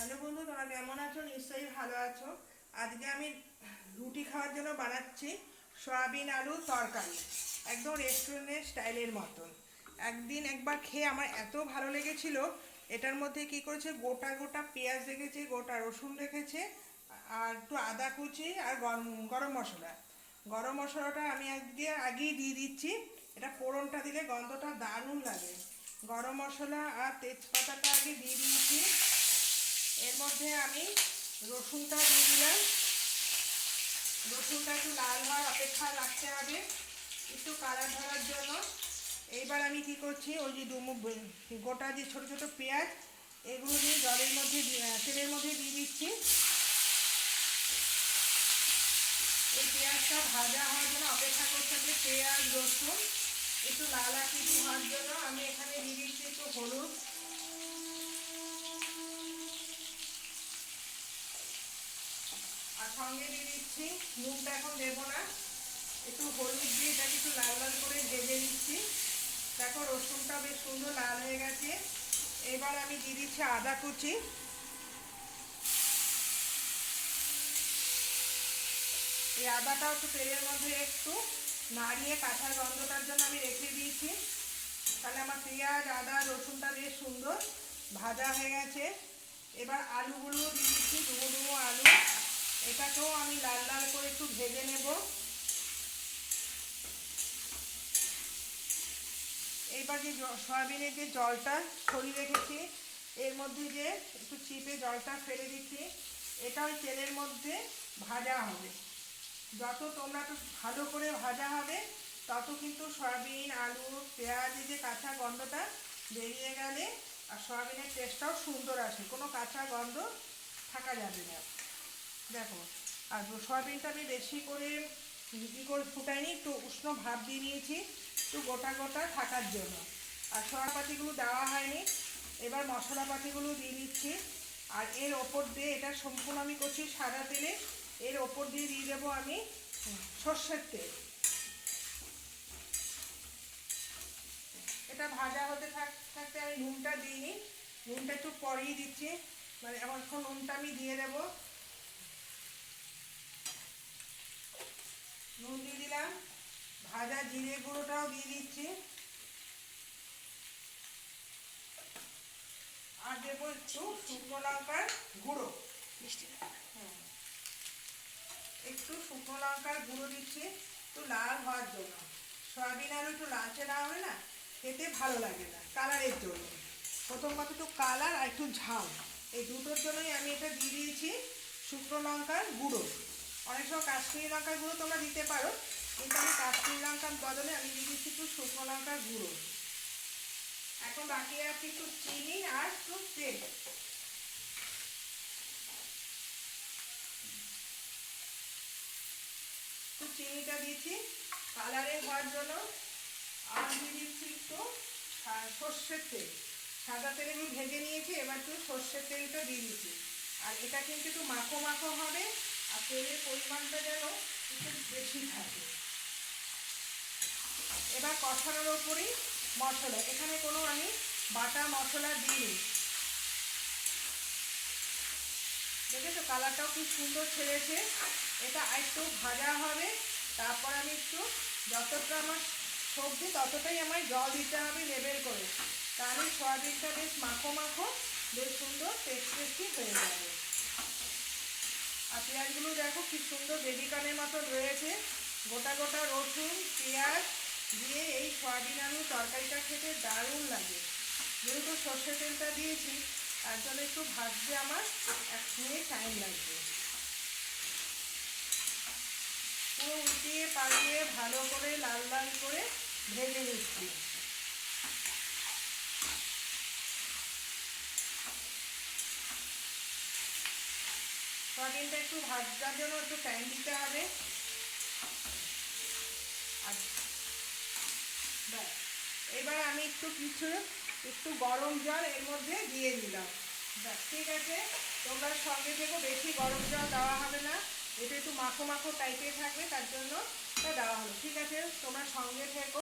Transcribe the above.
Hello বন্ধু, তোমরা কেমন আছো? নিশ্চয়ই ভালো আছো। আজকে আমি রুটি খাওয়ার জন্য বানাচ্ছি সয়াবিন আলু তরকারি। একদম রেস্টুরেন্টের স্টাইলের মতন। একদিন একবার খেয়ে আমার এত ভালো লেগেছিল। এটার মধ্যে কি করেছে? গোটা গোটা পেঁয়াজ রেখেছে, গোটা রসুন রেখেছে, আর একটু আদা কুচি আর গরম গরম মশলা। গরম মশলাটা আমি আজকে আগেই দিয়ে দিচ্ছি। এটা ফোড়নটা দিলে গন্ধটা দারুণ লাগে। গরম মশলা আর তেজপাতাটা আগে দিয়ে দিয়েছি। এর মধ্যে আমি রসুনটা দিয়ে দিলাম। রসুনটা একটু লাল হওয়ার অপেক্ষা রাখতে হবে, একটু কালার ধরার জন্য। এইবার আমি কি করছি, ওই যে ডুমু গোটা যে ছোট ছোট পেঁয়াজ, এগুলো দিয়ে জলের মধ্যে তেলের মধ্যে দিয়ে দিচ্ছি। এই পেঁয়াজটা ভাজা হওয়ার জন্য অপেক্ষা করতে হবে, পেঁয়াজ, রসুন একটু লাল আকৃতি হওয়ার জন্য। আমি এখানে দিয়ে দিচ্ছি একটু হলুদ। সঙ্গে দিয়ে দিচ্ছি। নুনটা এখন দেবো না। একটু হলুদ দিয়ে এটাকে একটু লাল লাল করে ভেজে দিচ্ছি দেখো, রসুনটা বেশ সুন্দর লাল হয়ে গেছে। এবার আমি দিয়ে দিচ্ছি আদা কুচি। এই আদাটাও একটু তেলের মধ্যে একটু নাড়িয়ে কাঁচার গন্ধটার জন্য আমি রেখে দিয়েছি। তাহলে আমার পেঁয়াজ, আদা, রসুনটা বেশ সুন্দর ভাজা হয়ে গেছে। এবার আলুগুলো দিয়ে দিচ্ছি ডুবো ডুবো আলু এটাকেও আমি লাল লাল করে একটু ভেজে নেব। এইবার যে সয়াবিনের যে জলটা ছড়িয়ে রেখেছি, এর মধ্যে যে একটু চিপে জলটা ফেলে দিচ্ছি, এটা ওই তেলের মধ্যে ভাজা হবে। যত তোমরা একটু ভালো করে ভাজা হবে, তত কিন্তু সয়াবিন, আলু, পেঁয়াজ, এই যে কাঁচা গন্ধটা বেরিয়ে গেলে আর সয়াবিনের টেস্টটাও সুন্দর আসে। কোনো কাঁচা গন্ধ থাকা যাবে না। দেখো আর সয়াবিনটা আমি বেশি করে কী করে ফুটাইনি, একটু উষ্ণ ভাব দিয়ে নিয়েছি একটু গোটা গোটা থাকার জন্য। আর সয়াপাতিগুলো দেওয়া হয়নি, এবার মশলাপাতিগুলো দিয়ে দিচ্ছি আর এর ওপর দিয়ে এটা সম্পূর্ণ আমি করছি সাদা তেলে, এর ওপর দিয়ে দিয়ে দেবো আমি সর্ষের তেল। এটা ভাজা হতে থাক, থাকতে আমি নুনটা দিইনি, নুনটা একটু পরেই দিচ্ছি। মানে এখন নুনটা আমি দিয়ে দেবো। নুন দিয়ে দিলাম। ভাজা জিরে গুঁড়োটাও দিয়ে দিচ্ছি। আর দেবো একটু শুকনো লঙ্কার গুঁড়ো। একটু শুকনো লঙ্কার গুঁড়ো দিচ্ছি একটু লাল হওয়ার জন্য। সয়াবিন আলু একটু লালচে না হলে না? খেতে ভালো লাগে না কালারের জন্য। প্রথম কথা একটু কালার আর একটু ঝাল। এই দুটোর জন্যই আমি এটা দিয়ে দিয়েছি শুকনো লঙ্কার গুঁড়ো। অনেক সময় কাশ্মীরি লঙ্কার গুঁড়ো তোমরা দিতে পারো। কিন্তু আমি কাশ্মীরি লঙ্কার বদলে আমি দিয়ে দিচ্ছি একটু শুকনো লঙ্কার গুঁড়ো। এখন বাকি আছে একটু চিনি আর একটু তেল। একটু চিনিটা দিচ্ছি কালারে হওয়ার জন্য। আর দিয়ে দিচ্ছি একটু সর্ষের তেল। সাদা তেলে আমি ভেজে নিয়েছি, এবার একটু সর্ষের তেলটা দিয়ে দিচ্ছি। আর এটা কিন্তু একটু মাখো মাখো হবে। আর তেলের পরিমাণটা যেন একটু বেশি থাকে। এবার কষানোর ওপরেই মশলা। এখানে কোনো আমি বাটা মশলা দিইনি। দেখেছ কালারটাও খুব সুন্দর ছেড়েছে? এটা একটু ভাজা হবে। তারপর আমি একটু যতটা আমার সবজি, ততটাই আমার জল দিতে হবে লেবেল করে। তাহলে সয়াবিনটা বেশ মাখো মাখো, বেশ সুন্দর, টেস্ট, টেস্টি হয়ে যাবে। আর পেঁয়াজগুলো দেখো কি সুন্দর বেবিকানের মতন রয়েছে। গোটা গোটা রসুন, পেঁয়াজ দিয়ে এই সয়াবিন আলু তরকারিটা খেতে দারুণ লাগে। যেহেতু সর্ষে তেলটা দিয়েছি, তার জন্য একটু ভাজতে আমার এক মিনিট টাইম লাগবে। পুরো উল্টিয়ে পালিয়ে ভালো করে লাল লাল করে ভেজে নিচ্ছি। সয়াবিনটা একটু ভাজার জন্য একটু টাইম দিতে হবে। এবার আমি একটু কিছু, একটু গরম জল এর মধ্যে দিয়ে দিলাম। ব্যাস, ঠিক আছে? তোমরা সঙ্গে থেকো, বেশি গরম জল দেওয়া হবে না। এটা একটু মাখো মাখো টাইপের থাকবে, তার জন্য দেওয়া হলো। ঠিক আছে? তোমরা সঙ্গে থেকো।